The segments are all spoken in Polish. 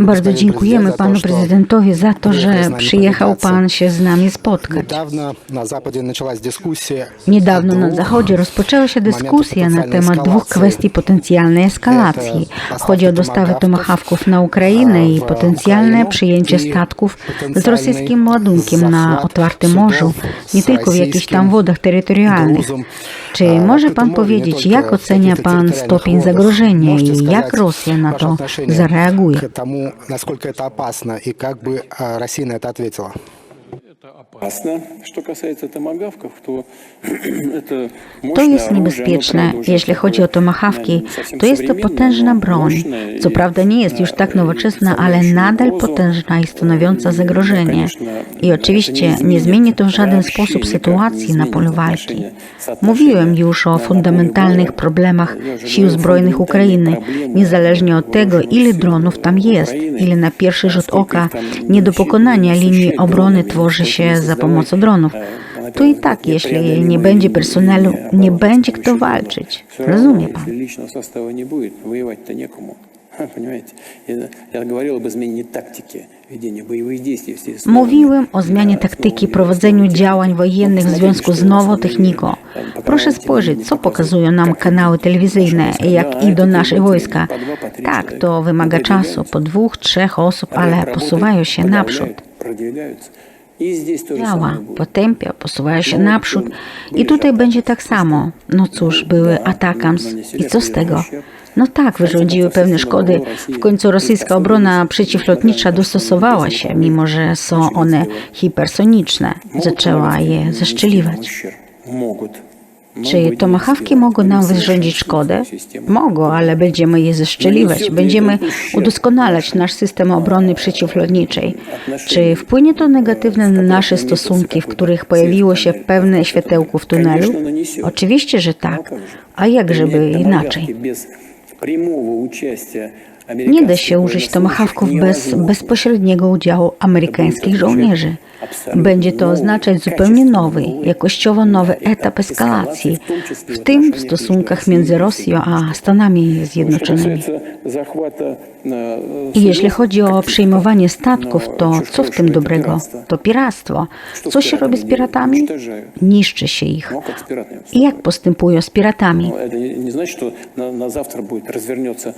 Bardzo dziękujemy panu prezydentowi za to, że przyjechał pan się z nami spotkać. Niedawno na Zachodzie rozpoczęła się dyskusja na temat dwóch kwestii potencjalnej eskalacji. Chodzi o dostawy tomahawków na Ukrainę i potencjalne przyjęcie statków z rosyjskim ładunkiem na otwartym morzu, nie tylko w jakichś tam wodach terytorialnych. Czy może pan powiedzieć, jak ocenia pan stopień zagrożenia i jak Rosja na to zareaguje? К тому, насколько это опасно и как бы а, Россия на это ответила. To jest niebezpieczne. Jeśli chodzi o tomahawki, to jest to potężna broń. Co prawda nie jest już tak nowoczesna, ale nadal potężna i stanowiąca zagrożenie. I oczywiście nie zmieni to w żaden sposób sytuacji na polu walki. Mówiłem już o fundamentalnych problemach sił zbrojnych Ukrainy, niezależnie od tego, ile dronów tam jest, ile na pierwszy rzut oka nie do pokonania linii obrony tworzy się się не za создавать, pomocą dronów. э, на To i первый tak, взгляд, jeśli непреодолимые nie będzie линии personelu, nie обороны, będzie там kto еще walczyć. Всё равно, Rozumie pan? Если личного состава не будет, воевать-то некому. Ха, Понимаете? Я, я говорил об изменении тактики ведения боевых действий. естественно. Mówiłem o zmianie taktyki prowadzeniu działań wojennych w związku z nową techniką. Proszę spojrzeć, co pokazują nam kanały telewizyjne, jak idą nasze wojska. Tak, to wymaga czasu, po dwóch, trzech osób, ale posuwają się naprzód. Продвигаются. И здесь то же Działa, самое будет. potępia, posuwają się naprzód. I tutaj będzie tak samo. No cóż, były atakams. I co z tego? No tak, wyrządziły pewne szkody. W końcu rosyjska obrona przeciwlotnicza dostosowała się, mimo że są one hipersoniczne. Zaczęła je zeszczeliwać. Могут. Czy tomahawki mogą nam wyrządzić szkodę? Mogą, ale będziemy je zeszczeliwać. Będziemy udoskonalać nasz system obrony przeciwlotniczej. Czy wpłynie to negatywnie na nasze stosunki, w których pojawiło się pewne światełko w tunelu? Oczywiście, że tak. A jak żeby inaczej? Nie da się użyć tomahawków bez bezpośredniego udziału amerykańskich żołnierzy. Będzie to oznaczać zupełnie nowy, jakościowo nowy etap eskalacji, w tym w stosunkach między Rosją a Stanami Zjednoczonymi. I jeśli chodzi o przejmowanie statków, to co w tym dobrego? To piractwo. Co się robi z piratami? Niszczy się ich. I jak postępują z piratami? Nie znaczy, że na zawsze będzie rozwiernięta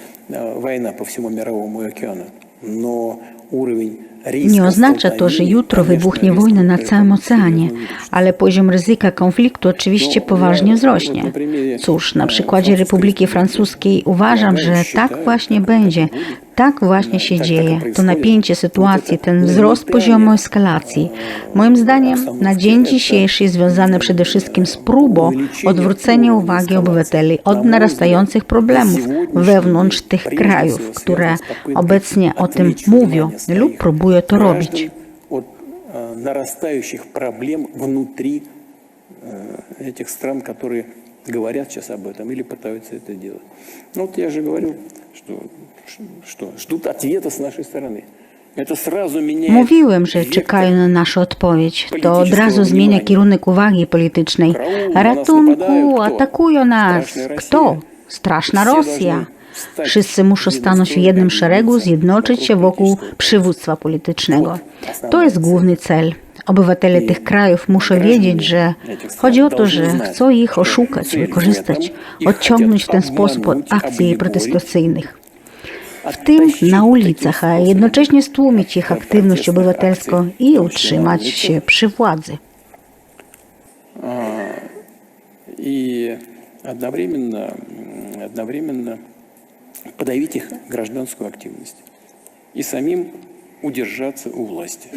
wojna завтра будет развернется э, война по всему мировому океану. Но уровень риска Nie oznacza to, że jutro wybuchnie wojna na całym oceanie, ale poziom ryzyka konfliktu oczywiście poważnie wzrośnie. Cóż, na przykładzie Republiki Francuskiej uważam, że tak właśnie będzie. Tak właśnie się dzieje. To napięcie sytuacji, ten wzrost poziomu eskalacji. Moim zdaniem na dzień dzisiejszy jest związane przede wszystkim z próbą odwrócenia uwagi obywateli od narastających problemów wewnątrz tych krajów, które obecnie o tym mówią lub próbują to robić. граждан от э, нарастающих проблем внутри э, этих стран, которые говорят сейчас об этом или пытаются это делать. Ну вот я же говорил, что, что ждут ответа с нашей стороны. Это сразу меняет Mówiłem, że вектор czekają na naszą odpowiedź. To od razu zmienia kierunek uwagi politycznej. Ratunku, atakują nas. Kto? Straszna Rosja. Wszyscy muszą stanąć w jednym szeregu, zjednoczyć się wokół przywództwa politycznego. To jest główny cel. Obywatele tych krajów muszą wiedzieć, że chodzi o to, że chcą ich oszukać, wykorzystać, odciągnąć w ten sposób od akcji protestacyjnych. W tym na ulicach, a jednocześnie stłumić ich aktywność obywatelską i utrzymać się przy władzy. и одновременно, м, одновременно подавить их гражданскую активность и самим удержаться у власти.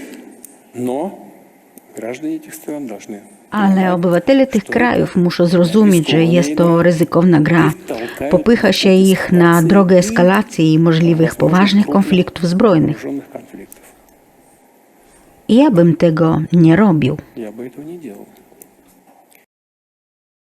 Но ale obywatele tych krajów muszą zrozumieć, że jest to ryzykowna gra. Popycha się ich na drogę eskalacji i możliwych poważnych konfliktów zbrojnych. I ja bym tego nie robił.